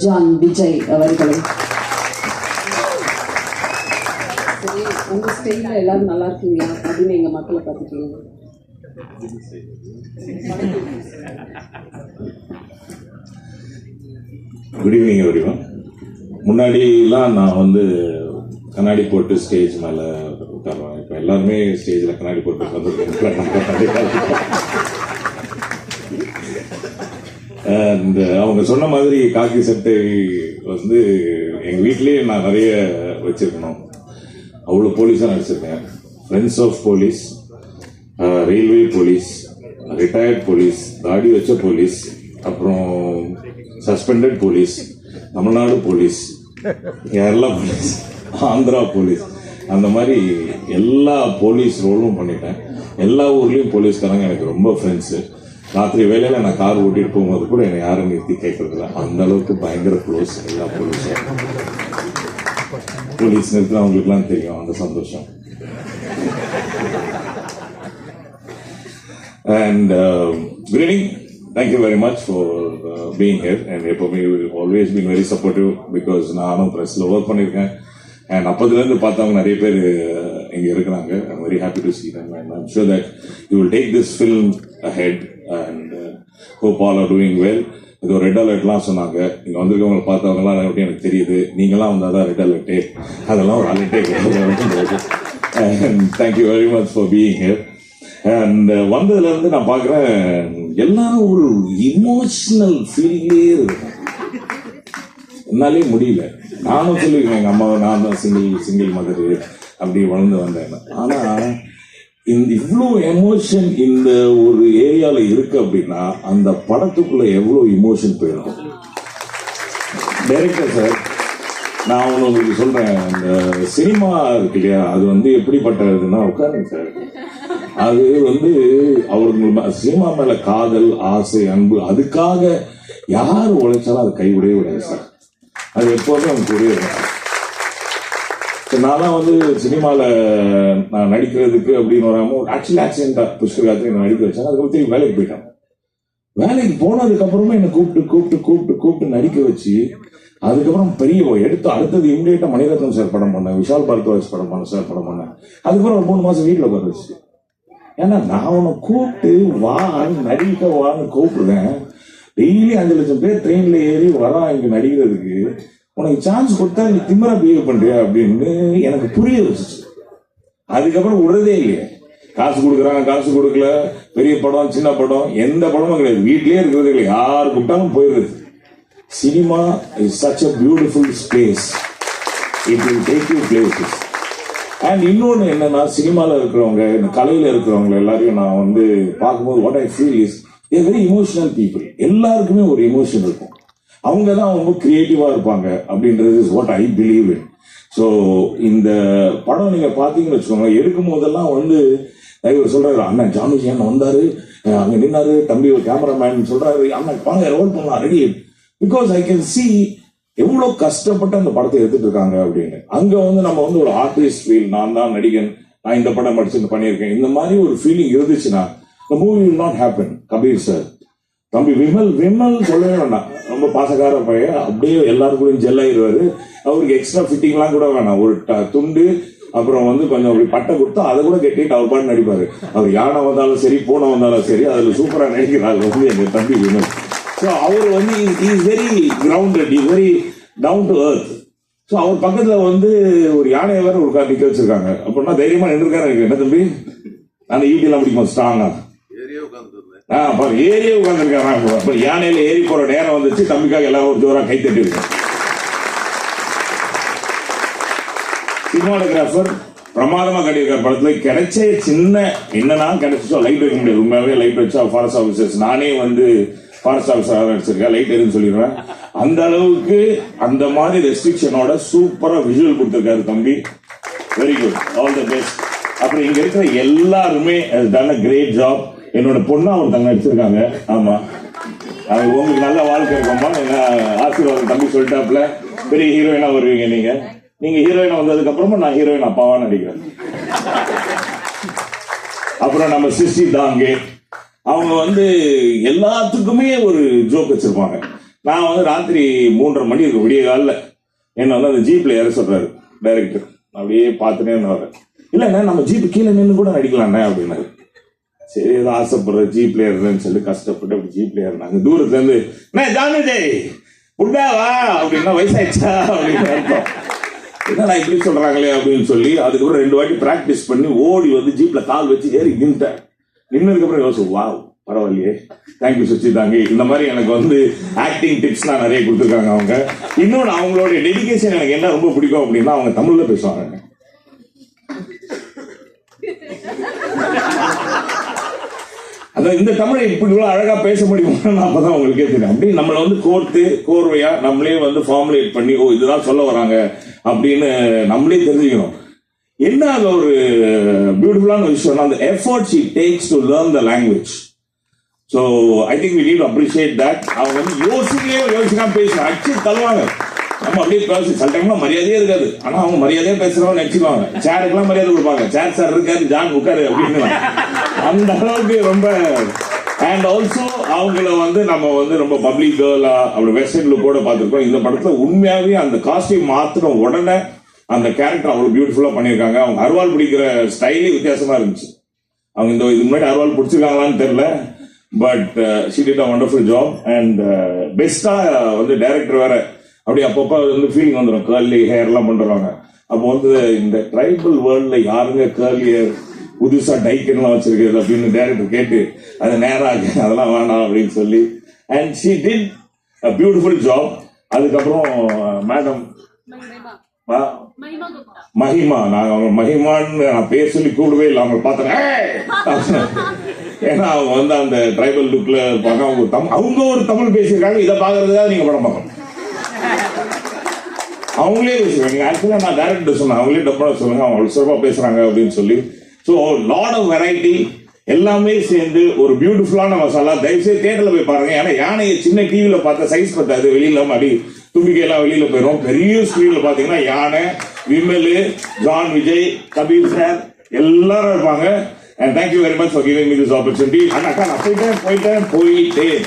John Vijay அவர்களை. சரி உங்க ஸ்டைல எல்லாரும் நல்லா இருக்கீங்களா? அப்படின்னு எங்க மக்களை பார்த்துக்கீங்க. குட் ஈவினிங் எவ்ரிவன் முன்னாடிலாம் நான் வந்து கண்ணாடி போட்டு ஸ்டேஜ் மேலே உட்காருவேன். இப்போ எல்லாருமே ஸ்டேஜில் கண்ணாடி போட்டு உட்காந்துருக்கேன் அண்ட் uh, அவங்க சொன்ன மாதிரி காக்கி சட்டை வந்து எங்கள் வீட்லேயே நான் நிறைய வச்சுருக்கணும். அவ்வளோ போலீஸாக நடிச்சிருக்கேன். Friends of police railway police retired police தாடி வச்ச போலீஸ் அப்புறம் suspended police Tamil Nadu police Kerala police Andhra police அந்த மாதிரி எல்லா போலீஸ் ரோலும் பண்ணிட்டேன். எல்லா ஊர்லேயும் போலீஸ்காரங்க எனக்கு ரொம்ப ஃப்ரெண்ட்ஸு ராத்திரி வேலையில் நான் கார் ஓட்டிட்டு போகும்போது கூட என்னை யாரும் நிறுத்தி கேட்கறதில்ல. அந்த அளவுக்கு பயங்கர க்ளோஸ் எல்லா போலீஸும். போலீஸ் நிறுத்தினவங்களுக்குலாம் தெரியும் அந்த சந்தோஷம். And good evening thank you very much for being here and எப்போவுமே here. And எப்பவுமே you've always been நானும் ப்ரெஸ்ஸில் ஒர்க் பண்ணியிருக்கேன். அண்ட் அப்போதுலேருந்து பார்த்தவங்க நிறைய பேர் uh, இங்கே இருக்கிறாங்க. I'm very happy to see them and I'm sure that you will take this film head and hope all are doing well இது ஒரு ரெட் அலர்ட்லாம் சொன்னாங்க. இங்கே வந்திருக்கவங்களை பார்த்தவங்கலாம் எப்படி எனக்கு தெரியுது. நீங்களாம் வந்தால் தான் ரெட் அலர்ட்டு அதெல்லாம் ஒரு அலர்ட்டே கிடையாது. And thank you very much for being here and வந்ததுலேருந்து நான் பார்க்குறேன் எல்லாரும் ஒரு இமோஷனல் ஃபீலிங்கே இருக்கும். என்னாலே முடியல. நானும் சொல்லியிருக்கேன் எங்கள் அம்மாவை நான் தான் சிங்கிள் சிங்கிள் மதர் அப்படி வளர்ந்து வந்தேன் ஆனால் இந்த இவ்வளோ எமோஷன் இந்த ஒரு ஏரியாவில் இருக்கு அப்படின்னா அந்த படத்துக்குள்ள எவ்வளோ இமோஷன் போயிடும்? டைரக்டர் சார் நான் ஒன்று உங்களுக்கு சொல்றேன். இந்த சினிமா இருக்கு இல்லையா அது வந்து எப்படிப்பட்டதுன்னா உட்காருங்க சார் அது வந்து அவருக்கு சினிமா மேல காதல் ஆசை அன்பு அதுக்காக யார் உழைச்சாலும் அது கைவிடவே விடாது சார் அது எப்போதும் அவங்க கூடவே நான்லாம் வந்து சினிமாவில் நான் நடிக்கிறதுக்கு அப்படின்னு வராமல் ஆக்சுவலி ஆக்சிடென்ட்டாக புஷ்கர் நான் நடிக்க வச்சாங்க. அதுக்கப்புறம் திரும்பி வேலைக்கு போயிட்டேன் வேலைக்கு போனதுக்கப்புறமே என்னை கூப்பிட்டு கூப்பிட்டு கூப்பிட்டு கூப்பிட்டு நடிக்க வச்சு அதுக்கப்புறம் பெரிய எடுத்து அடுத்தது இம்மிடியேட்டா மணிரத்னம் சார் படம் பண்ணேன். விஷால் பரத்வாஜ் படம் பண்ண சார் படம் பண்ணேன். அதுக்கப்புறம் ஒரு மூணு மாசம் வீட்டில் உட்கார வச்சு ஏன்னா நான் உன்னை கூப்பிட்டு வான்னு நடிக்க வான்னு கூப்பிடுவேன். டெய்லி அஞ்சு லட்சம் பேர் ட்ரெயின்ல ஏறி வரான் இங்க நடிக்கிறதுக்கு. உனக்கு சான்ஸ் கொடுத்தா நீ திமரா பிஹேவ் பண்றியா அப்படின்னு எனக்கு புரிய வச்சுச்சு. அதுக்கப்புறம் விடுறதே இல்லையே. காசு கொடுக்குறாங்க காசு கொடுக்கல. பெரிய படம் சின்ன படம் எந்த படமும் கிடையாது. வீட்லயே இருக்கிறது இல்லை. யார் கூப்பிட்டாலும் போயிடுறது cinema is such a beautiful space it will take you places and இன்னொன்று என்னன்னா சினிமாவில் இருக்கிறவங்க இந்த கலையில் இருக்கிறவங்க எல்லாரையும் நான் வந்து பார்க்கும்போது what I feel is a very emotional people எல்லாருக்குமே ஒரு இமோஷன் இருக்கும். அவங்க தான் ரொம்ப கிரியேட்டிவாக இருப்பாங்க அப்படின்றது is what I believe in so இந்த படம் நீங்கள் பார்த்தீங்கன்னு வச்சுக்கோங்க எடுக்கும் போதெல்லாம் வந்து இவர் சொல்றாரு அண்ணன் ஜானுஜி அண்ணன் வந்தாரு அங்கே அங்க நின்னாரு தம்பி ஒரு கேமராமேன் சொல்றாரு அண்ணன் வாங்க ரோல் பண்ணலாம் ready because I can see எவ்வளோ கஷ்டப்பட்டு அந்த படத்தை எடுத்துட்டு இருக்காங்க அப்படின்னு. அங்க வந்து நம்ம வந்து ஒரு ஆர்டிஸ்ட் ஃபீல் நான் தான் நடிகன் நான் இந்த படம் படிச்சு பண்ணியிருக்கேன் இந்த மாதிரி ஒரு ஃபீலிங் இருந்துச்சுன்னா the movie will not happen Kabir sir தம்பி விமல் விமல் சொல்லவே வேண்டாம். ரொம்ப பாசக்கார பையன். அப்படியே எல்லாரும் கூட ஆயிடுவாரு அவருக்கு எக்ஸ்ட்ரா ஃபிட்டிங்லாம் கூட வேணாம். ஒரு ட- துண்டு அப்புறம் வந்து கொஞ்சம் அப்படி பட்டை கொடுத்தா அதை கூட கட்டிட்டு அவர் பாட்டு நடிப்பாரு அவர் யானை வந்தாலும் சரி பூனை வந்தாலும் சரி அதுல சூப்பரா நடிக்கிறார். வந்து எங்க தம்பி விமல். ஸோ அவர் வந்து is very grounded is very down to earth so அவர் பக்கத்துல வந்து ஒரு யானையை வேற ஒரு உட்கார்ந்து நிக்க வச்சிருக்காங்க. அப்படின்னா தைரியமா நின்றுருக்காரு எனக்கு. என்ன தம்பி? அந்த ஈட்டிலாம் பிடிக்கும்? ஸ்ட்ராங்கா ஆ ஏரியே ஏறியே உட்காந்துருக்காங்க யானையில ஏறி போற நேரம் வந்துச்சு. தம்பிக்காக எல்லாம் ஒரு ஜோரா கை தட்டி இருக்கு பிரமாதமா கட்டியிருக்கார் படத்துல. கிடைச்ச சின்ன என்னன்னா கிடைச்சோ லைட் வைக்க முடியாது. உண்மையாவே லைட் வச்சா ஃபாரஸ்ட் ஆஃபீஸர்ஸ் நானே வந்து ஃபாரஸ்ட் ஆஃபீஸர் அடிச்சிருக்கேன் லைட் எதுன்னு சொல்லிடுவேன். அந்த அளவுக்கு அந்த மாதிரி ரெஸ்ட்ரிக்ஷனோட சூப்பரா விஜுவல் கொடுத்திருக்காரு தம்பி. Very good all the best அப்புறம் இங்க இருக்கிற எல்லாருமே டன் அ கிரேட் ஜாப் என்னோட பொண்ணா ஒருத்தங்க நடிச்சிருக்காங்க ஆமா. அது உங்களுக்கு நல்ல வாழ்க்கை இருக்கோம்மா என்ன ஆசீர்வாதம் தம்பி சொல்லிட்டாப்ல பெரிய ஹீரோயினா வருவீங்க நீங்க. நீங்க ஹீரோயினா வந்ததுக்கு அப்புறமா நான் ஹீரோயின் அப்பாவா நடிக்கிறேன். அப்புறம் நம்ம சிஸ்டி தாங்கே. அவங்க வந்து எல்லாத்துக்குமே ஒரு ஜோக் வச்சிருப்பாங்க. நான் வந்து ராத்திரி மூன்றரை மணி இருக்கு விடிய காலில். என்ன வந்து அந்த ஜீப்ல ஏற சொல்றாரு டைரக்டர் அப்படியே பார்த்துட்டே இருந்தாரு இல்லைண்ணா நம்ம ஜீப் கீழே நின்று கூட நடிக்கலாண்ணே அப்படின்னாரு. சரி ஏதோ ஆசைப்படுற ஜீப்ல ஏறுறேன்னு சொல்லி கஷ்டப்பட்டு அப்படி ஜீப்ல ஏறினாங்க. தூரத்துல இருந்து என்ன ஜானு ஜெய் புட்டாவா அப்படின்னா வயசாயிடுச்சா அப்படின்னு அர்த்தம். என்னடா இப்படி சொல்றாங்களே அப்படின்னு சொல்லி அதுக்கப்புறம் ரெண்டு வாட்டி பிராக்டிஸ் பண்ணி ஓடி வந்து ஜீப்ல கால் வச்சு ஏறி நின்றுட்டேன் நின்னதுக்கப்புறம் யோசிச்சு வா பரவாயில்லையே. தேங்க்யூ சுச்சிதாங்க இந்த மாதிரி எனக்கு வந்து ஆக்டிங் டிப்ஸ்லாம் நிறைய கொடுத்துருக்காங்க அவங்க. இன்னொன்று அவங்களோட டெடிகேஷன் எனக்கு என்ன ரொம்ப பிடிக்கும் அப்படின்னா அவங்க தமிழ்ல பேசுவாங்க. அதான் இந்த தமிழை இப்படி இவ்வளவு அழகா பேச முடியுமான்னு அப்பதான் உங்களுக்கே தெரியும். அப்படி நம்மளை வந்து கோர்த்து கோர்வையா நம்மளே வந்து ஃபார்முலேட் பண்ணி ஓ இதுதான் சொல்ல வராங்க அப்படின்னு நம்மளே தெரிஞ்சுக்கணும். என்ன அது ஒரு பியூட்டிஃபுல்லான விஷயம்னா அந்த effort she takes to learn the language so I think we need appreciate that அவங்க வந்து யோசிக்கவே யோசிக்காம பேசுவாங்க அச்சு தள்ளுவாங்க. நம்ம அப்படியே பேசி சில டைம்ல மரியாதையே இருக்காது. ஆனா அவங்க மரியாதையா பேசுறவங்க நினைச்சுக்குவாங்க. சேருக்குலாம் மரியாதை கொடுப்பாங்க. சேர் சார் இருக்காரு ஜான் உட்காரு அப்படின்னு. அந்த அளவுக்கு ரொம்ப அண்ட் ஆல்சோ அவங்கள வந்து நம்ம வந்து ரொம்ப பப்ளிக் கேர்லா அப்படி வெஸ்டர்ன்ல லுக்கோட பார்த்துருக்கோம். இந்த படத்துல உண்மையாவே அந்த காஸ்டியூம் மாத்திரம் உடனே அந்த கேரக்டர் அவ்வளவு பியூட்டிஃபுல்லா பண்ணியிருக்காங்க. அவங்க அருவாள் பிடிக்கிற ஸ்டைலே வித்தியாசமா இருந்துச்சு. அவங்க இந்த இதுக்கு முன்னாடி அருவாள் பிடிச்சிருக்காங்களான்னு தெரியல. But she did a wonderful job and பெஸ்டா வந்து டைரக்டர் வேற அப்படி அப்பப்போ வந்து ஃபீலிங் வந்துடும் கேர்லி ஹேர்லாம் பண்ணுறாங்க அப்போ வந்து இந்த ட்ரைபல் வேர்ல்ட்ல யாருங்க கேர்லி ஹேர் புதுசா டைக்கன்லாம் வச்சிருக்கிறது அப்படின்னு டேரக்டர் கேட்டு அது நேராக அதெல்லாம் வேணாம் அப்படின்னு சொல்லி. And she did a beautiful job அதுக்கப்புறம் மேடம் மஹிமா நான் அவங்க மஹிமான்னு நான் பேர் சொல்லி கூடவே இல்லை. அவங்க பார்த்தேன்! ஏன்னா அவங்க வந்து அந்த ட்ரைபல் லுக்ல இருப்பாங்க அவங்க தமிழ் அவங்க ஒரு தமிழ் பேசியிருக்காங்க. இதை பார்க்கறதுக்காக நீங்க படம் பார்க்கணும். அவங்களே பேசுவாங்க ஆக்சுவலாக நான் டேரக்டர் சொன்னேன். அவங்களே டப்பாக சொல்லுங்க. அவங்க சிறப்பாக பேசுறாங்க அப்படின்னு சொல்லி. ஸோ லாட் ஆஃப் வெரைட்டி எல்லாமே சேர்ந்து ஒரு பியூட்டிஃபுல்லான மசாலா தயவுசெய்து தேட்டரில் போய் பாருங்க. ஏன்னா யானையை சின்ன டிவியில் பார்த்தா சைஸ் பத்தாது. வெளியில் அடி தும்பிக்கையெல்லாம் வெளியில் போயிடும் பெரிய ஸ்க்ரீனில் பார்த்தீங்கன்னா யானை விமலு ஜான் விஜய் கபீர் சார் எல்லாரும் இருப்பாங்க. And thank you very much for giving me this opportunity அண்ணா நான் போயிட்டேன் போயிட்டேன் போயிட்டேன்.